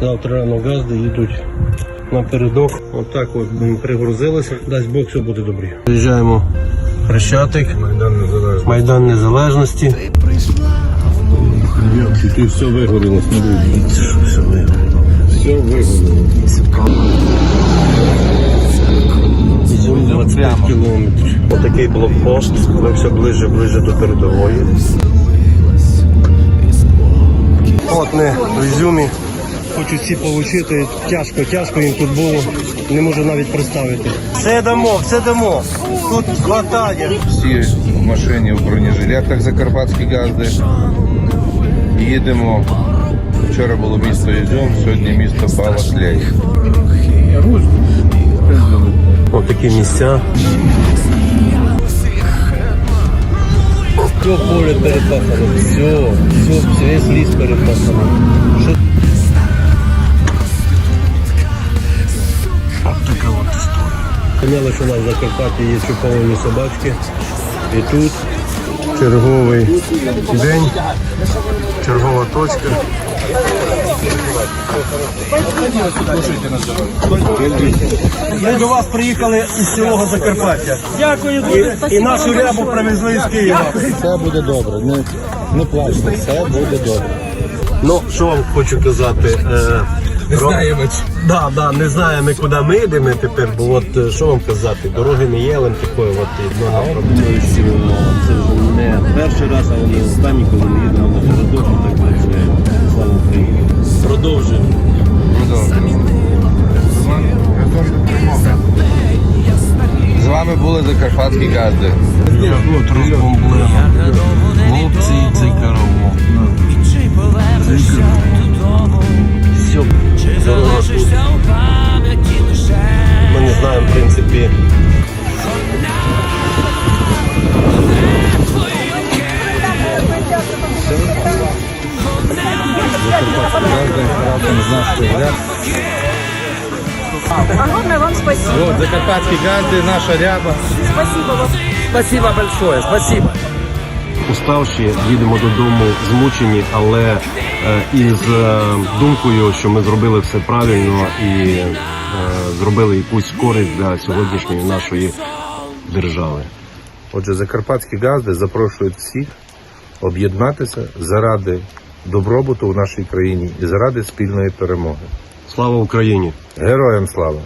Завтра рано газди їдуть напередок. Отак от ми пригрузилися. Дасть Бог, все буде добре. Приїжджаємо в Хрещатик, Майдан Незалежний. Майдан Незалежності. Ти все вигоріло, смотри. Все вигоріло. Все вигоріло. Ізюм 25 кілометрів. Отакий блокпост. Ми все ближче ближче до передової. От ми в Ізюмі. Хочу всі отримати. Тяжко, тяжко їм тут було. Не можу навіть представити. Все дамо, все дамо. Тут хватає. Всі в машині в бронежилетах Закарпатські газди. Їдемо. Вчора було місто Ізюм, сьогодні місто Балаклей. Ось такі місця. Все поле перепахано, все, все, весь ліс перепахано. Поняли, що у нас в Закарпатті є чуповані собачки. І тут черговий день, чергова точка. Ми до вас приїхали із цілого Закарпаття. Дякую І, і нашу рябу привезли з Києва. Все буде добре, не, не плачте, все буде добре. Ну, що вам хочу казати. Е, не знаємо. Да, да, не знаємо, куди ми йдемо тепер, бо от е, що вам казати, дороги не є, але такої от одно направлення. Це вже не перший раз, але не останній, коли ми їдемо на передок, і так працює. Слава Україні. Продовжуємо. З вами були Закарпатські газди. Хлопці цей караул. Огромное вам спасибо. От, Закарпатські газди, наша ряба. Спасибо вам. Спасибо большое, спасибо. Уставші, їдемо додому, змучені, але е, із е, думкою, що ми зробили все правильно і е, зробили якусь користь для сьогоднішньої нашої держави. Отже, Закарпатські газди запрошують всіх об'єднатися заради добробуту в нашій країні і заради спільної перемоги. Слава Україні! Героям слава!